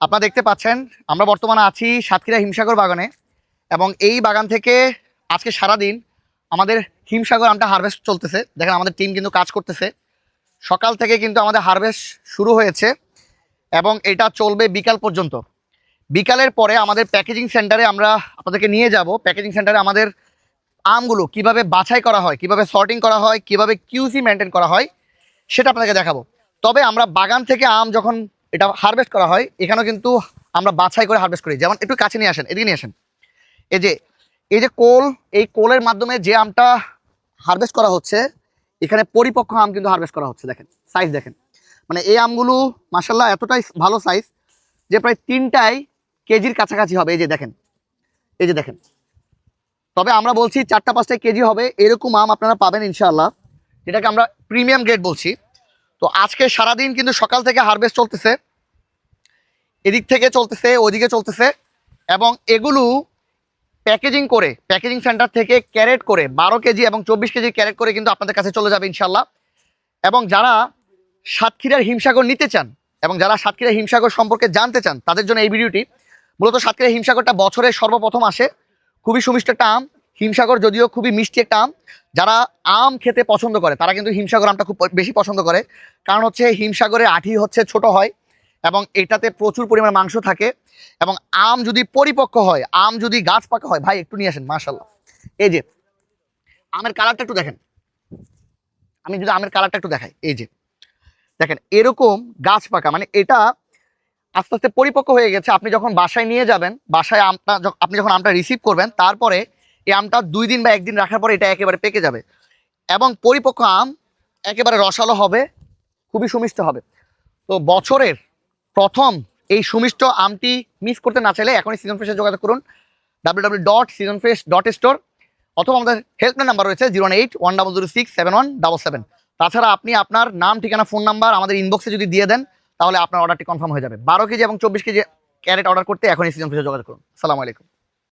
আপনারা দেখতে পাচ্ছেন, আমরা বর্তমানে আছি সাতক্ষীরা হিমসাগর বাগানে এবং এই বাগান থেকে আজকে সারাদিন আমাদের হিমসাগর আমটা হারভেস্ট চলতেছে। দেখেন আমাদের টিম কিন্তু কাজ করতেছে। সকাল থেকে কিন্তু আমাদের হারভেস্ট শুরু হয়েছে এবং এটা চলবে বিকাল পর্যন্ত। বিকালের পরে আমাদের প্যাকেজিং সেন্টারে আমরা আপনাদেরকে নিয়ে যাব। প্যাকেজিং সেন্টারে আমাদের আমগুলো কীভাবে বাছাই করা হয়, কীভাবে সর্টিং করা হয়, কীভাবে কিউসি মেনটেন করা হয়, সেটা আপনাদেরকে দেখাবো। তবে আমরা বাগান থেকে আম যখন এটা হারভেস্ট করা হয়, এখানেও কিন্তু আমরা বাছাই করে হারভেস্ট করি। যেমন একটু কাছে নিয়ে আসেন, এদিকে নিয়ে আসেন। এই যে এই যে কোল, এই কোলের মাধ্যমে যে আমটা হারভেস্ট করা হচ্ছে, এখানে পরিপক্ক আম কিন্তু হারভেস্ট করা হচ্ছে, দেখেন সাইজ দেখেন। মানে এই আমগুলো মাসাল্লাহ এতটাই ভালো সাইজ যে প্রায় তিনটাই কেজির কাছাকাছি হবে। এই যে দেখেন, এই যে দেখেন। তবে আমরা বলছি চারটা পাঁচটা কেজি হবে, এরকম আম আপনারা পাবেন ইনশাআল্লাহ, যেটাকে আমরা প্রিমিয়াম গ্রেড বলছি। তো আজকে সারাদিন কিন্তু সকাল থেকে হারভেস্ট চলতেছে। এদিক থেকে চলতেছে ওদিকে চলতেছে এবং এগুলো প্যাকেজিং করে প্যাকেজিং সেন্টার থেকে ক্যারেট করে, বারো কেজি এবং চব্বিশ কেজি ক্যারেট করে কিন্তু আপনাদের কাছে চলে যাবে ইনশাল্লাহ এবং যারা সাতক্ষীরার হিমসাগর নিতে চান এবং যারা সাতক্ষীরা হিমসাগর সম্পর্কে জানতে চান, তাদের জন্য এই ভিডিওটি। মূলত সাতক্ষীরা হিমসাগরটা বছরের সর্বপ্রথম আসে। খুবই সুমিষ্ট একটা আম। হিমসাগর যদিও খুবই মিষ্টি একটা আম, যারা আম খেতে পছন্দ করে, তারা কিন্তু হিমসাগর আমটা খুব বেশি পছন্দ করে। কারণ হচ্ছে হিমসাগরের আঠি হচ্ছে ছোট হয় এবং এটাতে প্রচুর পরিমাণ মাংস থাকে এবং আম যদি পরিপক্ক হয়, আম যদি গাছ পাকা হয়, ভাই একটু নিয়ে আসেন মাশাল্লাহ এই যে, আমের কালারটা একটু দেখেন। আমি যদি আমের কালারটা একটু দেখাই, এই যে, দেখেন, এরকম গাছ পাকা মানে এটা আস্তে আস্তে পরিপক্ক হয়ে গেছে। আপনি যখন বাসায় নিয়ে যাবেন, বাসায় আমটা আপনি যখন আমটা রিসিভ করবেন, তারপরে এই আমটা দুই দিন বা একদিন রাখার পরে এটা একেবারে পেকে যাবে। এবং পরিপক্ক আম একেবারে রসালো হবে, খুবই সুমিষ্ট হবে। তো বছরের প্রথম এই সুমিষ্ট আমটি মিস করতে না চাইলে এখনই সিজন ফ্রেশে যোগাযোগ করুন। W W dot Season Fresh dot store অথবা আমাদের হেল্পলাইন নাম্বার রয়েছে zero eight one double zero six seven one double seven তাছাড়া আপনি আপনার নাম, ঠিকানা ফোন নাম্বার আমাদের ইনবক্সে যদি দিয়ে দেন, তাহলে আপনার অর্ডারটি কনফার্ম হয়ে যাবে। বারো কেজি এবং চব্বিশ কেজি ক্যারেট অর্ডার করতে এখনই সিজন ফ্রেশে যোগাযোগ করুন। সালামু আলাইকুম।